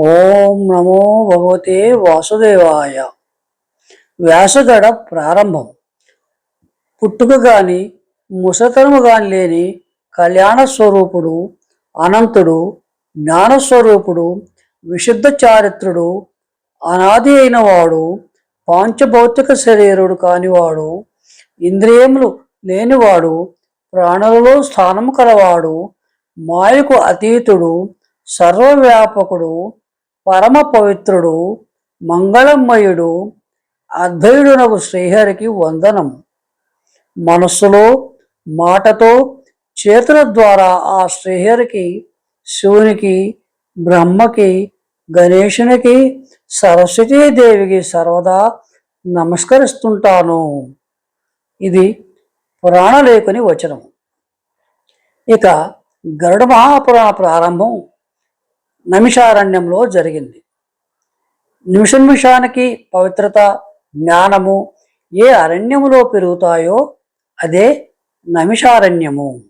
ఓం నమో భగవతే వాసుదేవాయ. వ్యాసగడ ప్రారంభం. పుట్టుక గాని ముసతనము గాని లేని కళ్యాణ స్వరూపుడు అనంతుడు జ్ఞానస్వరూపుడు విశుద్ధ చారిత్రుడు అనాది అయిన వాడు పాంచభౌతిక శరీరుడు కానివాడు ఇంద్రియములు లేనివాడు ప్రాణులలో స్థానము కలవాడు మాయకు అతీతుడు సర్వవ్యాపకుడు పరమ పవిత్రుడు మంగళమయుడు అద్వయుడునకు శ్రీహరికి వందనం. మనస్సులో మాటతో చేతుల ద్వారా ఆ శ్రీహరికి శివునికి బ్రహ్మకి గణేశునికి సరస్వతీదేవికి సర్వదా నమస్కరిస్తుంటాను. ఇది పురాణలేఖని వచనం. ఇక గరుడ మహాపురాణ ప్రారంభం. నమిషారణ్యంలో జరిగింది. నిమిషానికి పవిత్రత జ్ఞానము ఏ అరణ్యములో పెరుగుతాయో అదే నమిషారణ్యము.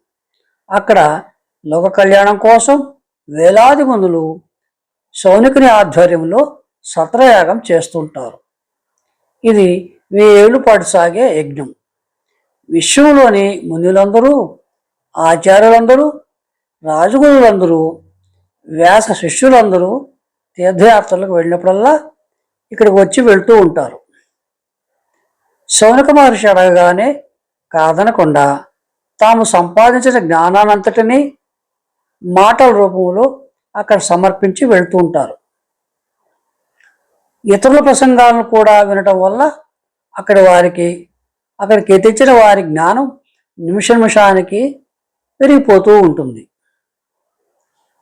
అక్కడ లోక కళ్యాణం కోసం వేలాది మందులు సౌనికుని ఆధ్వర్యంలో సత్రయాగం చేస్తుంటారు. ఇది వేలు పాటు సాగే యజ్ఞం. విశ్వంలోని మునులందరూ ఆచార్యులందరూ రాజగురులందరూ వ్యాస శిష్యులందరూ తీర్థయాత్రలకు వెళ్ళినప్పుడల్లా ఇక్కడికి వచ్చి వెళ్తూ ఉంటారు. శౌనక మహర్షి అడగగానే కాదనకుండా తాము సంపాదించిన జ్ఞానానంతటినీ మాటల రూపంలో అక్కడ సమర్పించి వెళ్తూ ఉంటారు. ఇతరుల ప్రసంగాలను కూడా వినటం వల్ల అక్కడ వారికి అక్కడికి తెచ్చిన వారి జ్ఞానం నిమిష నిమిషానికి పెరిగిపోతూ ఉంటుంది.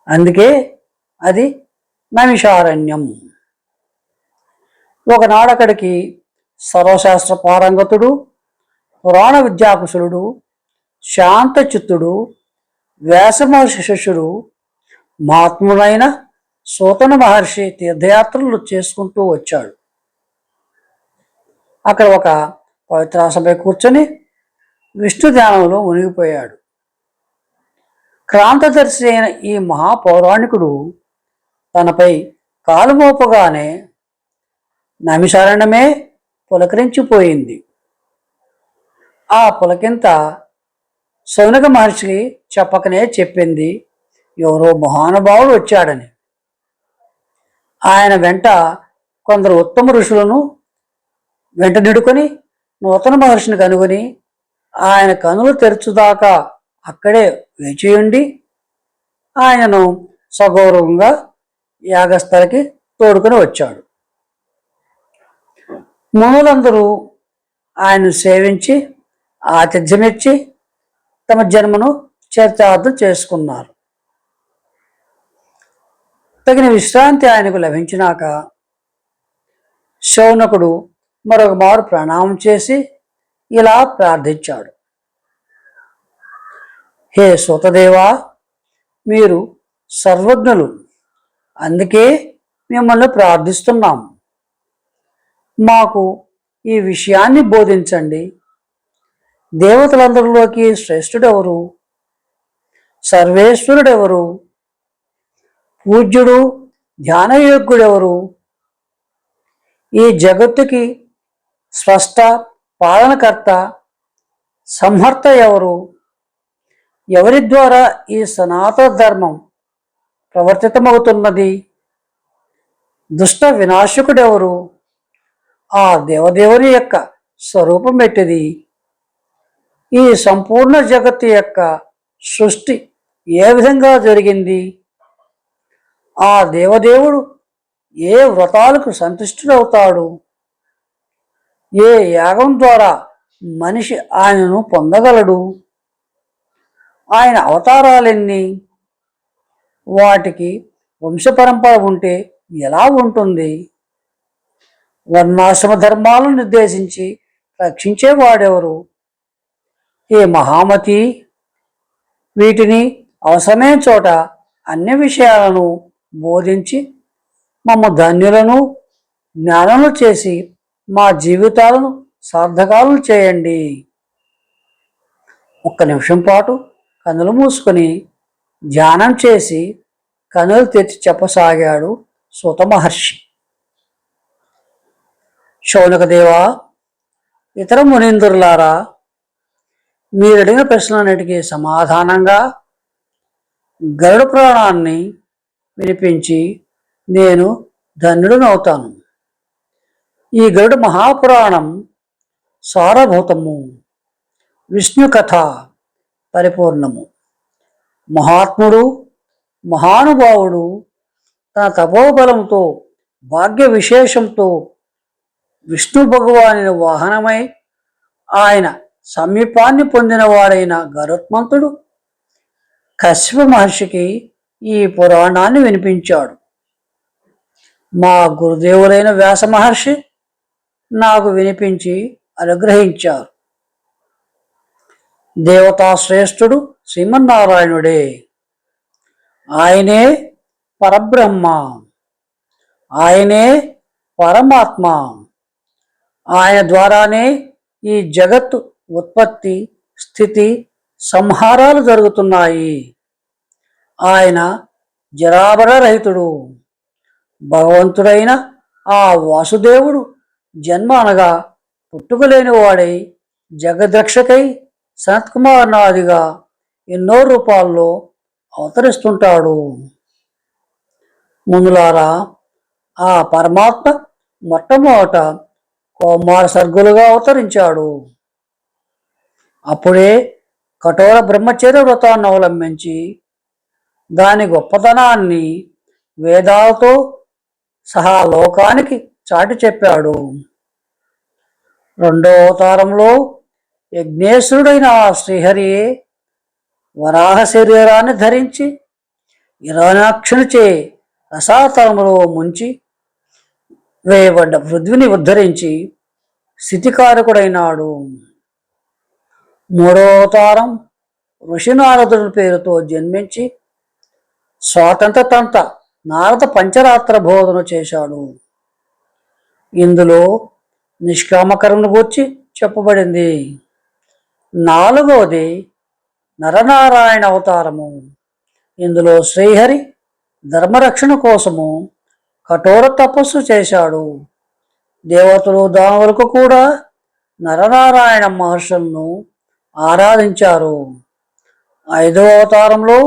అందుకే అది నమిషారణ్యం ఒకనాడక్కడికి సర్వశాస్త్ర పారంగతుడు పురాణ విద్యాకుశలుడు శాంతచిత్తుడు వ్యాసమహర్షి శిష్యుడు మహాత్ముడైన సూతన మహర్షి తీర్థయాత్రలు చేసుకుంటూ వచ్చాడు. అక్కడ ఒక పవిత్రాసపై కూర్చొని విష్ణు ధ్యానంలో మునిగిపోయాడు. క్రాంతదర్శి అయిన ఈ మహాపౌరాణికుడు తనపై కాలుమోపగానే నమిశారణమే పులకరించిపోయింది. ఆ పులకింత సౌనక మహర్షికి చెప్పకనే చెప్పింది ఎవరో మహానుభావుడు వచ్చాడని. ఆయన వెంట కొందరు ఉత్తమ ఋషులను వెంట నిడుకొని నూతన మహర్షిని కనుగొని ఆయన కనులు తెరచుదాకా అక్కడే వేచియుండి ఆయనను సగౌరవంగా యాగస్థలకి తోడుకొని వచ్చాడు. మునులందరూ ఆయన్ను సేవించి ఆతిథ్యమిచ్చి తమ జన్మను చరితార్థం చేసుకున్నారు. తగిన విశ్రాంతి ఆయనకు లభించినాక శౌనకుడు మరొక మారు ప్రణామం చేసి ఇలా ప్రార్థించాడు. హే సూతదేవా మీరు సర్వజ్ఞులు. అందుకే మిమ్మల్ని ప్రార్థిస్తున్నాం. మాకు ఈ విషయాన్ని బోధించండి. దేవతలందరిలోకి శ్రేష్ఠుడెవరు? సర్వేశ్వరుడెవరు? పూజ్యుడు ధ్యానయోగ్యుడెవరు? ఈ జగత్తుకి స్పష్ట పాలనకర్త సంహర్త ఎవరు? ఎవరి ద్వారా ఈ సనాతన ధర్మం ప్రవర్తితమవుతున్నది? దుష్ట వినాశకుడెవరు? ఆ దేవదేవుని యొక్క స్వరూపం ఎట్టిది? ఈ సంపూర్ణ జగత్తు యొక్క సృష్టి ఏ విధంగా జరిగింది? ఆ దేవదేవుడు ఏ వ్రతాలకు సంతుష్టుడవుతాడు? ఏ యాగం ద్వారా మనిషి ఆయనను పొందగలడు? ఆయన అవతారాలన్నీ? వాటికి వంశపరంపర ఉంటే ఎలా ఉంటుంది? వర్ణాశ్రమ ధర్మాలను నిర్దేశించి రక్షించేవాడెవరు? ఏ మహామతి? వీటిని అవసరమైన చోట అన్ని విషయాలను బోధించి మమ్మ ధన్యులను జ్ఞానములు చేసి మా జీవితాలను సార్థకాలు చేయండి. ఒక్క నిమిషం పాటు కనులు మూసుకొని ధ్యానం చేసి కనులు తెచ్చి చెప్పసాగాడు సూత మహర్షి. శౌనకదేవా ఇతర మునీంద్రులారా మీరు అడిగిన ప్రశ్నలన్నిటికీ సమాధానంగా గరుడ పురాణాన్ని వినిపించి నేను ధన్యుడనవుతాను. ఈ గరుడ మహాపురాణం సారభూతము. విష్ణు కథ పరిపూర్ణము. మహాత్ముడు మహానుభావుడు తన తపోబలంతో భాగ్య విశేషంతో విష్ణు భగవాని వాహనమై ఆయన సమీపాన్ని పొందినవాడైన గరుత్మంతుడు కశ్యప మహర్షికి ఈ పురాణాన్ని వినిపించాడు. మా గురుదేవులైన వ్యాస మహర్షి నాకు వినిపించి అనుగ్రహించారు. దేవతా శ్రేష్ఠుడు శ్రీమన్నారాయణుడే. ఆయనే పరబ్రహ్మ. ఆయనే పరమాత్మ. ఆయన ద్వారానే ఈ జగత్తు ఉత్పత్తి స్థితి సంహారాలు జరుగుతున్నాయి. ఆయన జరాబర రహితుడు. భగవంతుడైన ఆ వాసుదేవుడు జన్మ అనగా పుట్టుకలేని వాడై జగద్రక్షకై సనత్కుమార్ నాదిగా ఎన్నో రూపాల్లో అవతరిస్తుంటాడు. ముందులారా ఆ పరమాత్మ మొట్టమొదట కోమార సర్గులుగా అవతరించాడు. అప్పుడే కఠోర బ్రహ్మచర్య వ్రతాన్ని అవలంబించి దాని గొప్పతనాన్ని వేదాలతో సహా లోకానికి చాటి చెప్పాడు. రెండో అవతారంలో యజ్ఞేశ్వరుడైన ఆ శ్రీహరియే వరాహ శరీరాన్ని ధరించి ఇరానాక్షునిచే రసాతలములో ముంచి వేయబడ్డ పృథ్విని ఉద్ధరించి స్థితికారకుడైనాడు. మూడో అవతారం ఋషినారదుడి పేరుతో జన్మించి స్వాతంత్ర తంత నారద పంచరాత్ర బోధన చేశాడు. ఇందులో నిష్కామకరణ గూర్చి చెప్పబడింది. నాలుగవది నరనారాయణ అవతారము. ఇందులో శ్రీహరి ధర్మరక్షణ కోసము కఠోర తపస్సు చేశాడు. దేవతలు దానవులకు కూడా నరనారాయణ మహర్షులను ఆరాధించారు. ఐదవ అవతారంలో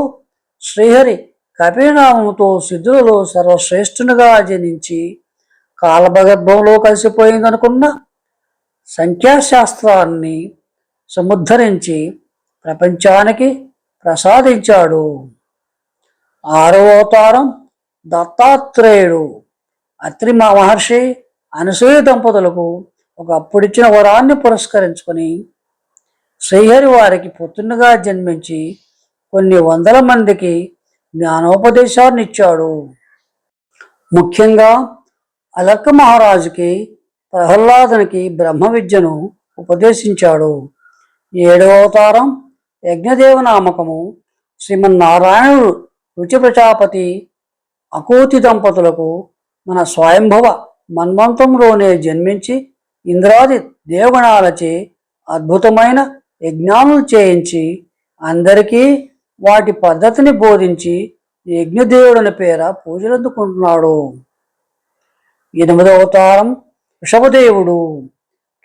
శ్రీహరి కపినామంతో సిద్ధులలో సర్వశ్రేష్ఠునిగా జనించి కాలభగర్భంలో కలిసిపోయిందనుకున్న సంఖ్యాశాస్త్రాన్ని సముద్ధరించి ప్రపంచానికి ప్రసాదించాడు. ఆరవ అవతారం దత్తాత్రేయుడు. అత్రి మహర్షి అనసూయ దంపతులకు ఒకప్పుడిచ్చిన వరాన్ని పురస్కరించుకొని శ్రీహరి వారికి పుత్రునిగా జన్మించి కొన్ని వందల మందికి జ్ఞానోపదేశాన్ని ఇచ్చాడు ముఖ్యంగా అలక్క మహారాజుకి ప్రహ్లాదునికి బ్రహ్మ విద్యను ఉపదేశించాడు. ఏడవ అవతారం యజ్ఞదేవ నామకము శ్రీమన్నారాయణుడు రుచి ప్రజాపతి అకూతి దంపతులకు మన స్వయంభవ మన్వంతంలోనే జన్మించి ఇంద్రాది దేవగణాలచే అద్భుతమైన యజ్ఞానులు చేయించి అందరికీ వాటి పద్ధతిని బోధించి యజ్ఞదేవుడని పేర పూజలందుకుంటున్నాడు. ఎనిమిదవ అవతారం వృషభదేవుడు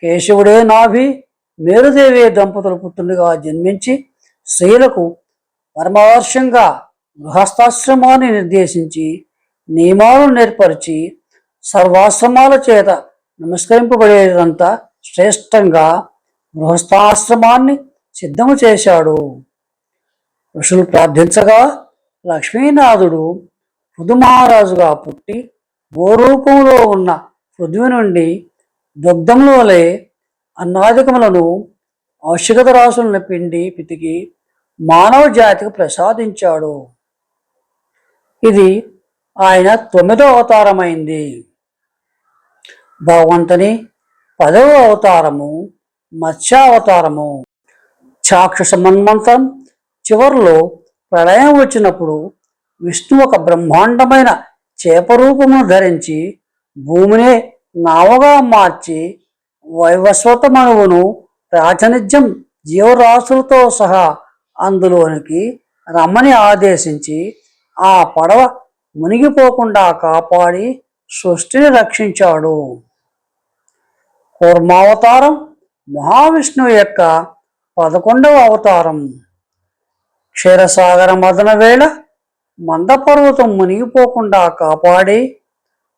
కేశవుడే నాభి మేరుదేవి దంపతుల పుత్రునిగా జన్మించి స్త్రీలకు పరమవర్షంగా గృహస్థాశ్రమాన్ని నిర్దేశించి నియమాలను నేర్పరిచి సర్వాశ్రమాల చేత నమస్కరింపబడేదంతా శ్రేష్టంగా గృహస్థాశ్రమాన్ని సిద్ధము చేశాడు. ఋషులు ప్రార్థించగా లక్ష్మీనాథుడు పృథు మహారాజుగా పుట్టి గోరూపంలో ఉన్న పృథ్వీ నుండి దుగ్ధంలోలే అన్నాధికములను ఔషధ రాసులను పిండి పితికి మానవ జాతికి ప్రసాదించాడు. ఇది ఆయన తొమ్మిదో అవతారమైంది. భగవంతుని పదవ అవతారము మత్స్యావతారము. చాక్షుష మన్మంతరం చివరిలో ప్రళయం వచ్చినప్పుడు విష్ణు ఒక బ్రహ్మాండమైన చేపరూపమును ధరించి భూమినే నావగా మార్చి వైవస్వతమణువును ప్రాతినిధ్యం జీవరాశులతో సహా అందులోనికి రమ్మని ఆదేశించి ఆ పడవ మునిగిపోకుండా కాపాడి సృష్టిని రక్షించాడు. కూర్మావతారం మహావిష్ణువు యొక్క పదకొండవ అవతారం. క్షీరసాగర మదన వేళ మందపర్వతం మునిగిపోకుండా కాపాడి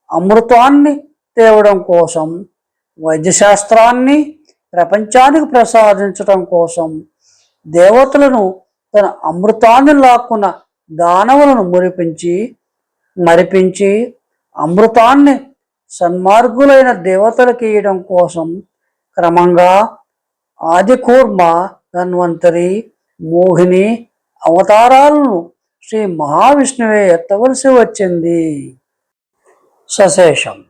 అమృతాన్ని తేవడం కోసం వైద్యశాస్త్రాన్ని ప్రపంచానికి ప్రసాదించటం కోసం దేవతలను తన అమృతాన్ని లాక్కున్న దానవులను మురిపించి మరిపించి అమృతాన్ని సన్మార్గులైన దేవతలకు ఇవ్వడం కోసం క్రమంగా ఆది కూర్మ ధన్వంతరి మోహిని అవతారాలను శ్రీ మహావిష్ణువే ఎత్తవలసి వచ్చింది. సశేషం.